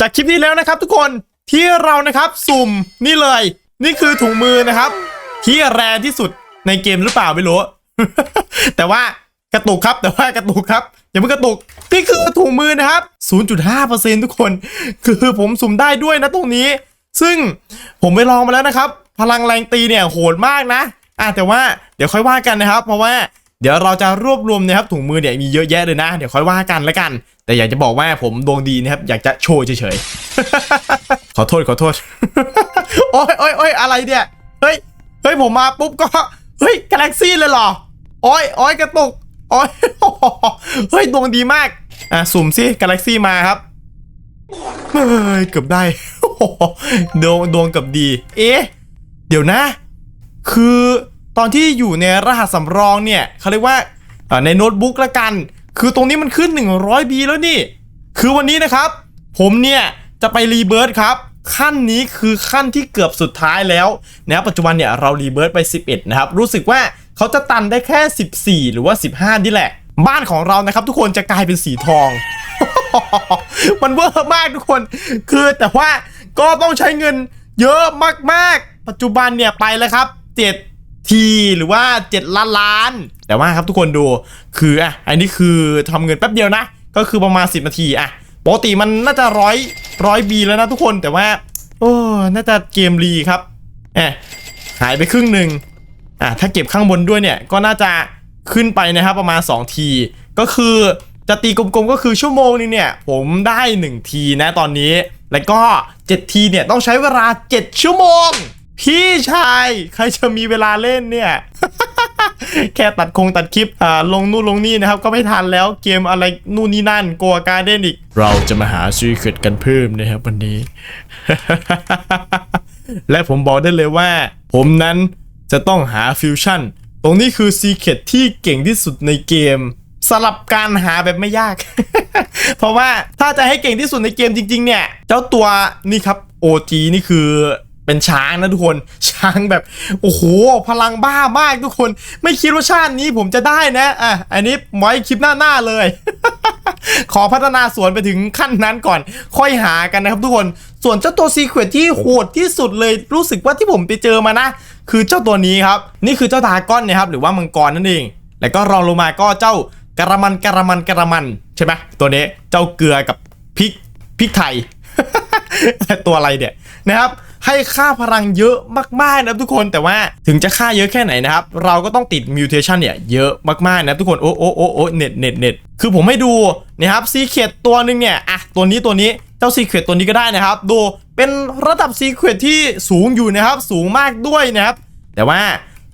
จากคลิปนี้แล้วนะครับ ทุกคนที่เรานะครับสุ่มนี่เลย นี่คือถุงมือนะครับ ที่แรงที่สุดในเกมหรือเปล่าไม่รู้ แต่ว่ากระตุกครับแต่ว่ากระตุกครับอย่าเพิ่งกระตุกนี่คือถุงมือนะครับ 0.5%ทุกคน คือผมสุ่มได้ด้วยนะตรงนี้ ซึ่งผมไปลองมาแล้วนะครับ พลังแรงตีเนี่ยโหดมากนะอะแต่ว่าเดี๋ยวค่อยว่ากันนะครับ เพราะว่า เดี๋ยวเราจะรวบรวมนะครับถุงมือเนี่ยมีเยอะแยะเลยนะ เดี๋ยวค่อยว่ากันแล้วกัน แต่อยากจะบอกว่าผมดวงดีนะครับอยากจะโชว์เฉยๆ ขอโทษขอโทษ โอ้ยโอ้ยโอ้ยอะไรเนี่ย เฮ้ย เฮ้ยผมมาปุ๊บก็ เฮ้ยกาแล็กซี่เลยเหรอ โอ้ยโอ้ยกระตุก โอ้ยเฮ้ยดวงดีมาก อะสุ่มสิกาแล็กซี่มาครับเฮ้ยเกือบได้ดวงดวงเกือบดี เอ๊ะ เดี๋ยวนะ คือ ตอนที่อยู่ในรหัสสำรองเนี่ยเขาเรียกว่าในโน้ตบุ๊กละกัน คือตรงนี้มันขึ้น 100 b แล้วนี่ คือวันนี้นะครับ ผมเนี่ยจะไปรีเบิร์ตครับ ขั้นนี้คือขั้นที่เกือบสุดท้ายแล้วนะปัจจุบันเนี่ยเรารีเบิร์ตไป 11 นะครับ รู้สึกว่าเขาจะตันได้แค่ 14 หรือว่า 15 นี่แหละ บ้านของเรานะครับทุกคนจะกลายเป็นสีทอง มันเวอร์มากทุกคน คือแต่ว่าก็ต้องใช้เงินเยอะมากๆ ปัจจุบันเนี่ยไปแล้วครับ 7 ทีหรือว่า 7 ล้านล้าน แต่ว่าครับทุกคนดูคืออะอันนี้คือทำเงินแป๊บเดียวนะ ก็คือประมาณ 10 นาทีอะปกติมันน่าจะร้อยร้อยบีแล้วนะทุกคนแต่ว่า โอ้น่าจะเกมรีครับแอบหายไปครึ่งหนึ่งอะถ้าเก็บข้างบนด้วยเนี่ยก็น่าจะขึ้นไปนะครับประมาณ 2 ที ก็คือจะตีกลมๆก็คือชั่วโมงนึงเนี่ย ผมได้ 1 ทีนะตอนนี้ แล้วก็ 7 ทีเนี่ยต้องใช้เวลา 7 ชั่วโมง พี่ชาย ใครจะมีเวลาเล่นเนี่ย แค่ตัดคงตัดคลิปอ่าลงนู่นลงนี่นะครับ ก็ไม่ทันแล้วเกมอะไรนู่นนี่นั่นโกวการเด้นอีก เราจะมาหาซีเครตกันเพิ่มนะครับวันนี้ และผมบอกได้เลยว่า ผมนั้นจะต้องหาฟิวชั่น ตรงนี้คือซีเคตที่เก่งที่สุดในเกมสลับการหาแบบไม่ยาก เพราะว่าถ้าจะให้เก่งที่สุดในเกมจริง ๆ เนี่ย เจ้าตัวนี่ครับ OG นี่คือ เป็นช้างนะทุกคนช้างแบบโอ้โหพลังบ้ามากทุกคน ไม่คิดว่าชาตินี้ผมจะได้นะอะอันนี้ไว้คลิปหน้าๆเลย ขอพัฒนาสวนไปถึงขั้นนั้นก่อน ค่อยหากันนะครับทุกคนส่วนเจ้าตัวซีเควนที่โหดที่สุดเลยรู้สึกว่าที่ผมไปเจอมานะ คือเจ้าตัวนี้ครับ นี่คือเจ้าดาก้อนนะครับหรือว่ามังกรนั่นเอง แล้วก็รองลงมาก็เจ้ากระมันกระมันกระมันใช่ไหมตัวนี้เจ้าเกลือกับพริกพริกไทยตัวอะไรเนี่ยนะครับ ให้ค่าพลังเยอะมากๆนะทุกคนแต่ว่าถึงจะค่าเยอะแค่ไหนนะครับ เราก็ต้องติดมิวเทชันเนี่ยเยอะมากๆนะทุกคน โอ้โอ้โอ้โอ้เน็ตเน็ตเน็ตคือผมให้ดูนะครับซีเคดตัวหนึ่งเนี่ยอะตัวนี้ตัวนี้เจ้าซีเคดตัวนี้ก็ได้นะครับ ดูเป็นระดับซีเคดที่สูงอยู่นะครับ สูงมากด้วยนะครับ แต่ว่า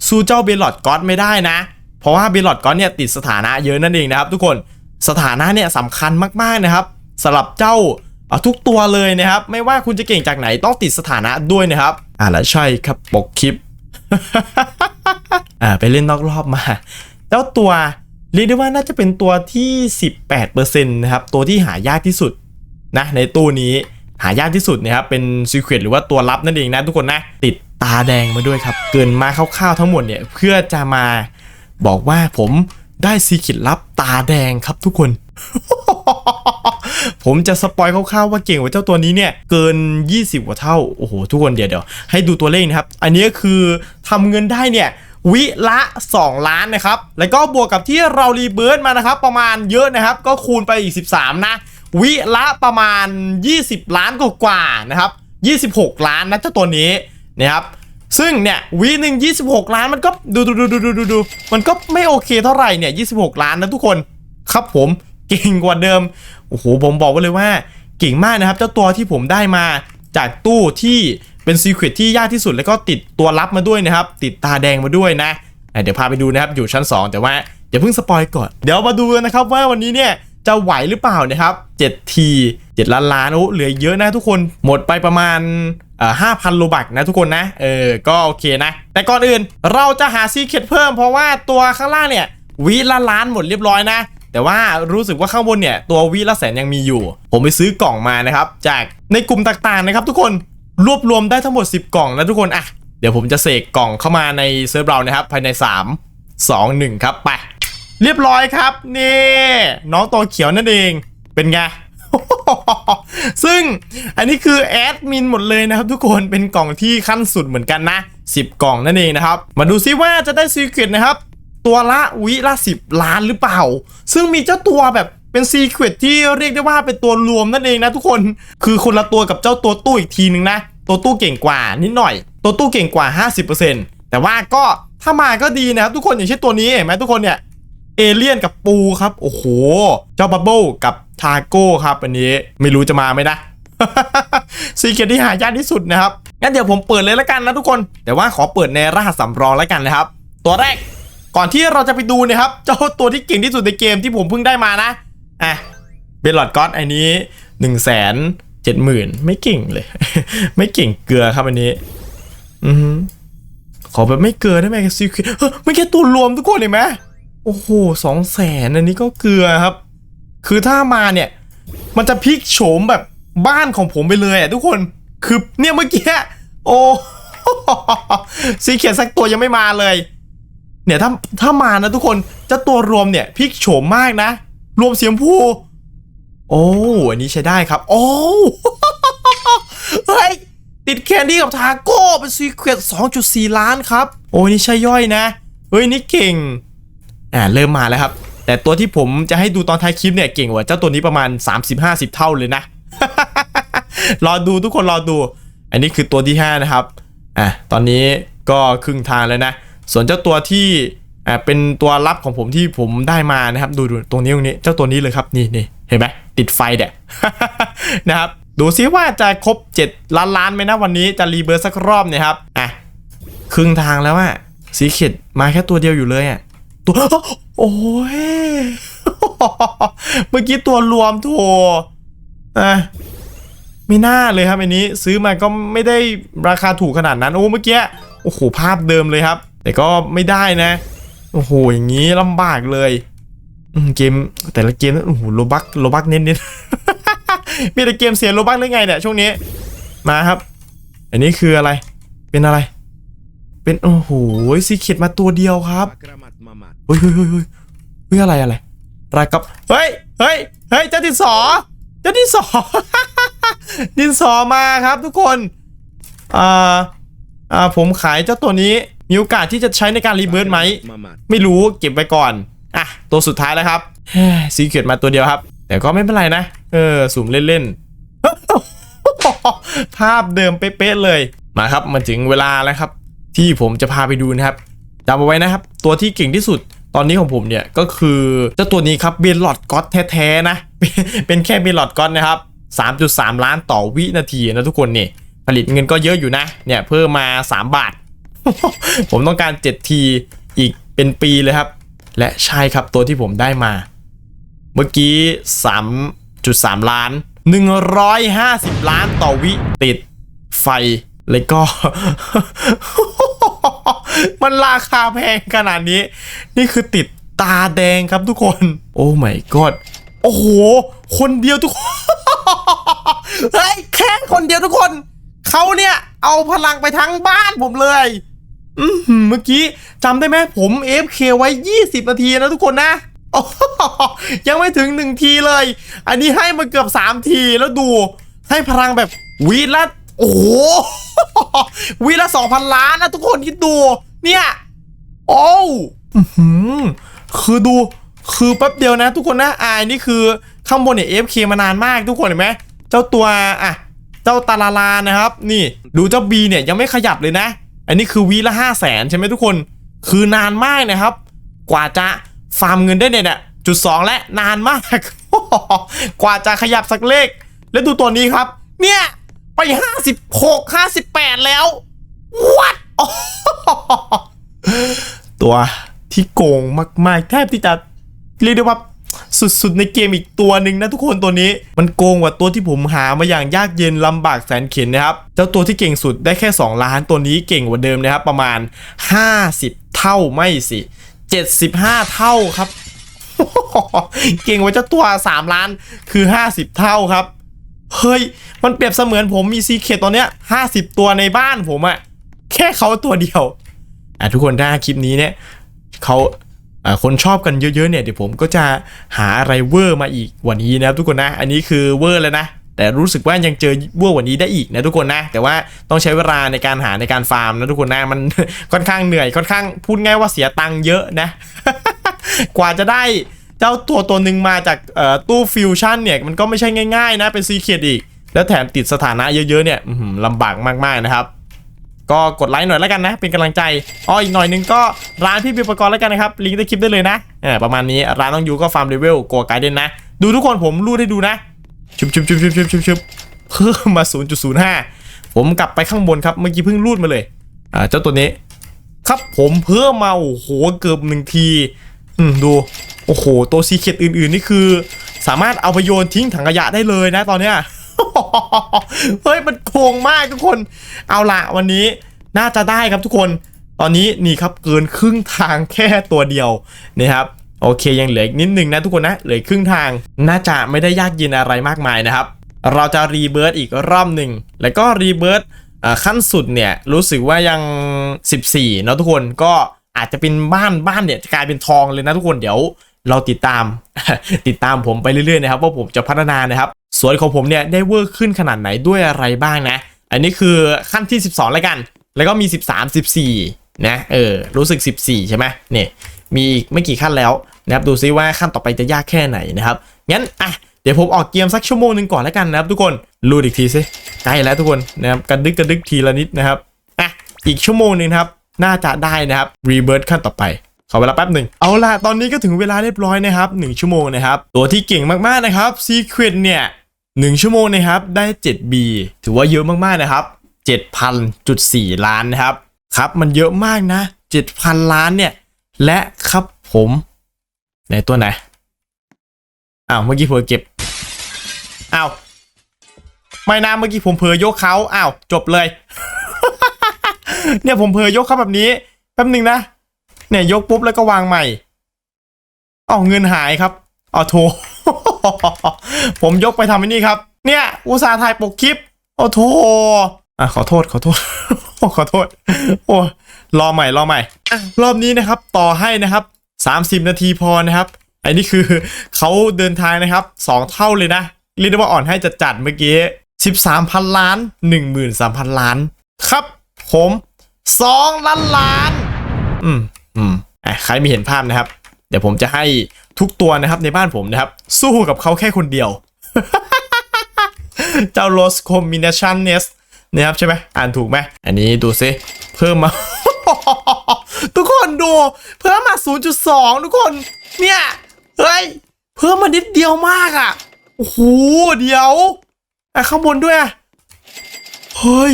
สู้เจ้าเบลลอดก็อดไม่ได้นะ เพราะว่าเบลลอดก็อดเนี่ยติดสถานะเยอะนั่นเองนะครับ ทุกคนสถานะเนี่ยสำคัญมากๆนะครับสำหรับเจ้า เอาทุกตัวเลยนะครับ ไม่ว่าคุณจะเก่งจากไหนต้องติดสถานะด้วยนะครับ อ่าและใช่ครับปกคลิป อ่าไปเล่นนอกรอบมาเจ้าตัวเรียกได้ว่าน่าจะเป็นตัวที่ 18%นะครับ ตัวที่หายากที่สุดนะในตู้นี้หายากที่สุดนะครับ เป็นซีเครตหรือว่าตัวลับนั่นเองนะทุกคนนะ ติดตาแดงมาด้วยครับ เกินมาคร่าวๆทั้งหมดเนี่ย เพื่อจะมาบอกว่าผมได้ซีเครตลับตาแดงครับทุกคน ผมจะสปอยคร่าวๆว่าเก่งกว่าเจ้าตัวนี้เนี่ยเกิน 20 กว่าเท่า โอ้โห ทุกคนเดี๋ยวเดี๋ยวให้ดูตัวเลขนะครับ อันนี้คือทำเงินได้เนี่ยวิละ 2 ล้านนะครับ แล้วก็บวกกับที่เรารีเบิร์ตมานะครับ ประมาณเยอะนะครับ ก็คูณไปอีก 13 นะ วิละประมาณ 20 ล้านกว่าๆนะครับ 26 ล้านนะเจ้าตัวนี้นะครับซึ่งเนี่ยวีหนึ่ง26 ล้านมันก็ดูดูดูดูดูดูดูมันก็ไม่โอเคเท่าไหร่เนี่ย26 ล้านนะทุกคน ครับผม เก่งกว่าเดิมโอ้โหผมบอกไว้เลยว่าเก่งมากนะครับ เจ้าตัวที่ผมได้มาจากตู้ที่เป็นซีเครตที่ยากที่สุดแล้วก็ติดตัวลับมาด้วยนะครับ ติดตาแดงมาด้วยนะเดี๋ยวพาไปดูนะครับอยู่ชั้น 2 แต่ว่าอย่าเพิ่งสปอยก่อน เดี๋ยวมาดูกันนะครับว่าวันนี้เนี่ยจะไหวหรือเปล่านะครับ7ที7ล้านล้านโอ้เหลือเยอะนะทุกคนหมดไปประมาณเอ่อ5,000โลบักนะทุกคนนะ เออ ก็โอเคนะ แต่ก่อนอื่นเราจะหาซีเครตเพิ่มเพราะว่าตัวข้างล่างเนี่ยวิละล้านหมดเรียบร้อยนะ แต่ว่ารู้สึกว่าข้างบนเนี่ยตัววิละแสนยังมีอยู่ ผมไปซื้อกล่องมานะครับ จากในกลุ่มต่างๆนะครับ ทุกคนรวบรวมได้ทั้งหมด 10 กล่องนะทุกคนอะเดี๋ยวผมจะเสกกล่องเข้ามาในเซิร์ฟเรานะครับ ภายใน 3 2 1 ครับไปเรียบร้อยครับนี่น้องตัวเขียวนั่นเองเป็นไงซึ่งอันนี้คือแอดมินหมดเลยนะครับ ทุกคนเป็นกล่องที่ขั้นสุดเหมือนกันนะ10 กล่องนั่นเองนะครับ มาดูซิว่าจะได้ซีเ r ตนะครับ ตัวละวิละ10ล้านหรือเปล่า ซึ่งมีเจ้าตัวแบบเป็นซีเ r ตที่เรียกได้ว่าเป็นตัวรวมนั่นเองนะทุกคน คือคนละตัวกับเจ้าตัวตู้อีกทีนึงนะ ตัวตู้เก่งกว่านิดหน่อย ตัวตู้เก่งกว่า 50%แต่ว่าก็ถ้ามาก็ดีนะครับทุกคนอย่างเช่นตัวนี้เห็นไหมทุกคนเนี่ยเอเลี่ยนกับปูครับ โอ้โห เจ้าบับเบิลกับทาโก้ครับ อันนี้ไม่รู้จะมาไหมนะซีเกตที่หายากที่สุดนะครับงั้นเดี๋ยวผมเปิดเลยแล้วกันนะทุกคน แต่ว่าขอเปิดในรหัสสำรองแล้วกันนะครับ ตัวแรก ก่อนที่เราจะไปดูนะครับเจ้าตัวที่เก่งที่สุดในเกมที่ผมเพิ่งได้มานะอะเบลลอดก็อดอันนี้1นึ่งแสนเจ็ดหมื่นไม่เก่งเลย ไม่เก่งเกลือครับอันนี้ อือขอแบบไม่เกลือได้ไหมซีเกตไม่แค่ตัวรวมทุกคนเห็นไหมโอ้โหสองแสนอันนี้ก็เกลือครับ คือถ้ามาเนี่ย มันจะพลิกโฉมแบบบ้านของผมไปเลยอะทุกคนคือเนี่ยเมื่อกี้โอ้ซีเขียนสักตัวยังไม่มาเลย เนี่ยถ้าถ้ามานะทุกคนเจะตัวรวมเนี่ยพลิกโฉมมากนะ รวมเสียงพูโอ้อันนี้ใช้ได้ครับ โอ้เฮ้ยติดแคนดี้กับทาโก้เป็นซีเควต2.4 ล้านครับ โอ้ยนี่ใช่ย่อยนะ เฮ้ยนี่เก่งอ่าเริ่มมาแล้วครับ แต่ตัวที่ผมจะให้ดูตอนท้ายคลิปเนี่ยเก่งกว่าเจ้าตัวนี้ประมาณ 30-50 เท่าเลยนะ รอดูทุกคนรอดู อันนี้คือตัวที่ 5 นะครับอะตอนนี้ก็ครึ่งทางแล้วนะ ส่วนเจ้าตัวที่อ่าเป็นตัวรับของผมที่ผมได้มานะครับ ดูดูตรงนี้ตรงนี้เจ้าตัวนี้เลยครับนี่นี่เห็นไหมติดไฟเด็นะครับดูซิว่าจะครบ 7 ล้านล้านไหมนะวันนี้จะรีเบิร์สสักรอบเนี่ยครับอะครึ่งทางแล้วอะสีเข็ดมาแค่ตัวเดียวอยู่เลยอะตัวโอ้ยเมื่อกี้ตัวรวมโถอะไม่น่าเลยครับอันนี้ซื้อมาก็ไม่ได้ราคาถูกขนาดนั้น โอ้เมื่อกี้โอ้โหภาพเดิมเลยครับ แต่ก็ไม่ได้นะ โอ้โห อย่างนี้ลำบากเลยเกมแต่ละเกมนั้นโอ้โหโลบักโลบักเน้นๆมีแต่เกมเสียโลบักได้ไงเนี่ยช่วงนี้ มาครับ อันนี้คืออะไร เป็นอะไร เป็นโอ้โหซีเขียดมาตัวเดียวครับเฮ้ยเฮ้ยเฮ้ยเฮ้ยอะไรอะไรรายกับเฮ้ยเฮ้ยเฮ้ยเจ้าดินสอเจ้าดินสอดินสอมาครับทุกคนอ่าอ่าผมขายเจ้าตัวนี้ มีโอกาสที่จะใช้ในการรีเบิร์ตไหม ไม่รู้เก็บไว้ก่อน อะ ตัวสุดท้ายแล้วครับเฮ้ยซีเกียดมาตัวเดียวครับ แต่ก็ไม่เป็นไรนะ เออสุ่มเล่นๆ ภาพเดิมเป๊ะๆเลย มาครับมาถึงเวลาแล้วครับ ที่ผมจะพาไปดูนะครับจำเอาไว้นะครับ ตัวที่เก่งที่สุดตอนนี้ของผมเนี่ยก็คือเจ้าตัวนี้ครับเบลลอดก็อตแท้ๆนะ เป็นแค่เบลลอดก็อตนะครับ 3.3 ล้านต่อวินาทีนะทุกคนเนี่ผลิตเงินก็เยอะอยู่นะ เนี่ยเพิ่มมา 3 บาท ผมต้องการ7ทีอีกเป็นปีเลยครับ และใช่ครับตัวที่ผมได้มา เมื่อกี้ 3.3 ล้าน 150 ล้านต่อวิติดไฟ แล้วก็ มันราคาแพงขนาดนี้ นี่คือติดตาแดงครับทุกคน โอ้ my god โอ้โห คนเดียวทุกคนเฮ้ยแค่คนเดียวทุกคน เขาเนี่ย เอาพลังไปทั้งบ้านผมเลย เมื่อกี้จำได้ไหมผม FK ไว้ 20 นาทีนะทุกคนนะยังไม่ถึง 1 ทีเลย อันนี้ให้มาเกือบ 3 ทีแล้วดู ให้พลังแบบวีละ โอ้โหวีละ 2,000 ล้านนะทุกคนคิดดู เนี่ย โอ้วอื้อหือคือดูคือแป๊บเดียวนะ ทุกคนนะอันนี่คือข้างบนเนี่ย FK มานานมากทุกคนเห็นไหมเจ้าตัวอะ เจ้าตาลาลานะครับ นี่ ดูเจ้าบีเนี่ยยังไม่ขยับเลยนะ อันนี้คือวีละห้าแสนใช่ไหมทุกคน คือนานมากนะครับ กว่าจะฟาร์มเงินได้เนี่ยจุดสองและนานมาก กว่าจะขยับสักเลข แล้วดูตัวนี้ครับ เนี่ยไปห้าสิบหกห้าสิบแปดแล้ว what ตัวที่โกงมาก ๆ แทบที่จะเรียกได้ว่า สุดๆในเกมอีกตัวหนึ่งนะทุกคนตัวนี้ มันโกงกว่าตัวที่ผมหามาอย่างยากเย็นลำบากแสนเข็นนะครับเจ้าตัวที่เก่งสุดได้แค่ 2 ล้านตัวนี้เก่งกว่าเดิมนะครับ ประมาณ 50 เท่าไม่สิ 75 เท่าครับ เก่งกว่าเจ้าตัว 3 ล้านคือ 50 เท่าครับ เฮ้ย มันเปรียบเสมือนผมมีซีเคตตอนเนี้ย50 ตัวในบ้านผมอะแค่เขาตัวเดียวอะทุกคนถ้าคลิปนี้เนี่ยเขาอ่า คนชอบกันเยอะๆเนี่ยเดี๋ยวผมก็จะหาอะไรเวอร์มาอีกวันนี้นะครับทุกคนนะอันนี้คือเวอร์แล้วนะแต่รู้สึกว่ายังเจอเวอร์วันนี้ได้อีกนะทุกคนนะ แต่ว่าต้องใช้เวลาในการหาในการฟาร์มนะทุกคนนะมันค่อนข้างเหนื่อยค่อนข้างพูดง่ายว่าเสียตังค์เยอะนะ กว่าจะได้เจ้าตัวตัวหนึ่งมาจากตู้ฟิวชั่นเนี่ยมันก็ไม่ใช่ง่ายๆนะเป็นซีเคียดอีก แล้วแถมติดสถานะเยอะๆเนี่ยลำบากมากๆนะครับ ก็กดไลค์หน่อยแล้วกันนะ เป็นกำลังใจอ๋ออีกหน่อยนึงก็ร้านพี่บิวประกรณ์แล้วกันนะครับลิงก์ใต้คลิปได้เลยนะเออประมาณนี้ร้านน้องยูก็ฟาร์มเลเวลโกไกด์เด่นนะ ดูทุกคนผมรูดให้ดูนะชุบชุบชุบชุบชุบชุบชุบเพิ่มมา 0.05 ผมกลับไปข้างบนครับเมื่อกี้เพิ่งรูดมาเลยอ่าเจ้าตัวนี้ครับผมเพิ่มมาโอ้โหเกือบหนึ่งทีอืมดูโอ้โหตัวซีเคดอื่นๆนี่คือ สามารถเอาไปโยนทิ้งถังขยะได้เลยนะตอนเนี้ย เฮ้ยมันโกงมากทุกคน เอาละวันนี้น่าจะได้ครับทุกคน ตอนนี้นี่ครับเกินครึ่งทางแค่ตัวเดียวนะครับโอเคยังเหลืออีกนิดนึงนะทุกคนนะเหลือครึ่งทาง น่าจะไม่ได้ยากเย็นอะไรมากมายนะครับ เราจะรีเบิร์ตอีกรอบหนึ่งแล้วก็รีเบิร์ตขั้นสุดเนี่ยรู้สึกว่ายัง 14เนอะทุกคนก็อาจจะเป็นบ้านบ้านเนี่ยจะกลายเป็นทองเลยนะทุกคนเดี๋ยว เราติดตาม ติดตามผมไปเรื่อยๆนะครับว่าผมจะพัฒนานะครับสวนของผมเนี่ยได้เวอร์ขึ้นขนาดไหนด้วยอะไรบ้างนะ อันนี้คือขั้นที่ 12 แล้วกัน แล้วก็มี 13 14 นะ เออ รู้สึก 14 ใช่ไหมเนี่ยมีอีกไม่กี่ขั้นแล้วนะครับ ดูซิว่าขั้นต่อไปจะยากแค่ไหนนะครับ งั้น อะ เดี๋ยวผมออกเกมสักชั่วโมงหนึ่งก่อนแล้วกันนะครับทุกคนรูดอีกทีสิใกล้แล้วทุกคนนะครับกระดึกกระดึกทีละนิดนะครับ อะ อีกชั่วโมงหนึ่งครับ น่าจะได้นะครับรีเบิร์ขั้นต่อไป ขอเวลาแป๊บหนึ่งเอาล่ะตอนนี้ก็ถึงเวลาเรียบร้อยนะครับ1ชั่วโมงนะครับตัวที่เก่งมากๆนะครับ Secret เนี่ย1ชั่วโมงนะครับได้ 7B ถือว่าเยอะมากๆนะครับ7,000.4 ล้านนะครับครับมันเยอะมากนะ 7,000 ล้านเนี่ย และครับผมไหนตัวไหนอ้าวเมื่อกี้เผลอเก็บอ้าวไม่นะเมื่อกี้ผมเผลอยกเขาอ้าวจบเลย เนี่ยผมเผลอยกเขาแบบนี้แป๊บหนึ่งนะ เนี่ยยกปุ๊บแล้วก็วางใหม่อ๋อเงินหายครับอ๋อโถผมยกไปทำไอ้นี่ครับ เนี่ย อุตสาห์ถ่ายปกคลิปโอ้โถอะขอโทษขอโทษขอโทษ โอ้รอใหม่รอใหม่รอบนี้นะครับต่อให้นะครับ 30 นาทีพอนะครับไอ้นี่คือเขาเดินทางนะครับสองเท่าเลยนะเรียกได้ว่าอ่อนให้จัดจัดเมื่อกี้ 13พันล้าน 13,000 ล้าน ครับ ผม 2 ล้านล้าน อืม อืมอะใครไม่เห็นภาพนะครับ เดี๋ยวผมจะให้ทุกตัวนะครับในบ้านผมนะครับ สู้กับเขาแค่คนเดียว เจ้า Lost Combination Nest นะครับใช่ไหมอ่านถูกไหมอันนี้ดูซิเพิ่มมา ทุกคนดู เพิ่มมา 0.2 ทุกคนเนี่ยเฮ้ยเพิ่มมานิดเดียวมากอะ่ะโอ้โหเดี๋ยวอะข้างบนด้วยอะเฮ้ย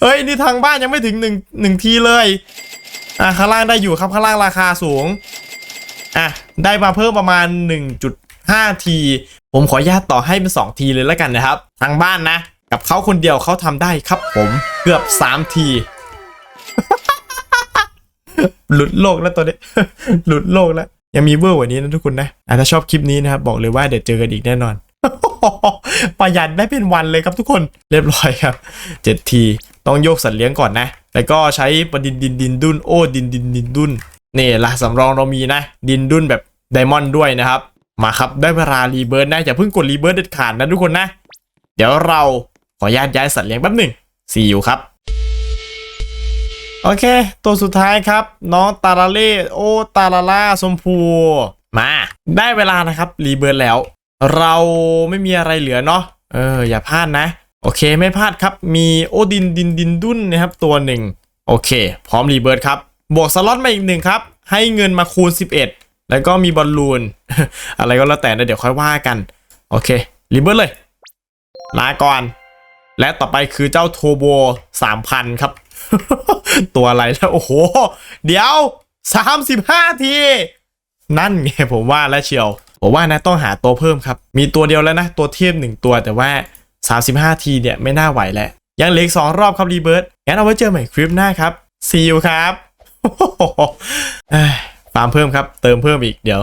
เฮ้ย นี่ทางบ้านยังไม่ถึงหนึ่งหนึ่งทีเลย อะข้างล่างได้อยู่ครับข้างล่างราคาสูง อะ ได้มาเพิ่มประมาณ 1.5 ที ผมขออนุญาตต่อให้เป็น 2 ทีเลยแล้วกันนะครับ ทางบ้านนะ กับเขาคนเดียวเขาทำได้ครับผมเกือบ 3 ทีหลุดโลกแล้วตัวนี้ หลุดโลกแล้ว ยังมีเวอร์กว่านี้นะทุกคนนะอะถ้าชอบคลิปนี้นะครับ บอกเลยว่าเดี๋ยวเจอกันอีกแน่นอน ประหยัดได้เป็นวันเลยครับทุกคนเรียบร้อยครับเจ็ดที ต้องโยกสัตว์เลี้ยงก่อนนะ แล้วก็ใช้ประดินดินดินดุนโอ้ดินดินดินดุนนี่ละสำรองเรามีนะ ดินดุนแบบไดมอนด์ด้วยนะครับ มาครับได้เวลารีเบิร์ดนะอย่าเพิ่งกดรีเบิร์ดเด็ดขาดนะทุกคนนะ เดี๋ยวเราขออนุญาตย้ายสัตว์เลี้ยงแป๊บหนึ่งซีอยู่ครับโอเค ตัวสุดท้ายครับ น้องตาลาเล่โอตาลาล่าชมพู มา ได้เวลานะครับ รีเบิร์ดแล้ว เราไม่มีอะไรเหลือเนาะเอออย่าพลาดนะ โอเคไม่พลาดครับมีโอดินดินดินดุนนะครับตัวหนึ่งโอเค พร้อมรีเบิร์ดครับ บวกสล็อตมาอีกหนึ่งครับ ให้เงินมาคูณ 11 แล้วก็มีบอลลูน อะไรก็แล้วแต่นะเดี๋ยวค่อยว่ากัน โอเครีเบิร์ดเลย ลาก่อน และต่อไปคือเจ้าโทโบ3,000 ครับ ตัวอะไรแล้วโอ้โห เดี๋ยว 35 ที นั่นไงผมว่าแล้วเชียว ผมว่านะต้องหาตัวเพิ่มครับ มีตัวเดียวแล้วนะ ตัวเทียบหนึ่งตัวแต่ว่า 35 ทีเนี่ยไม่น่าไหวแล้ว ยังเหลืออีกสองรอบครับรีเบิร์ตงั้นเอาไว้เจอใหม่คลิปหน้าครับซีอูครับเอ้ฟาร์มเพิ่มครับ เติมเพิ่มอีกเดี๋ยว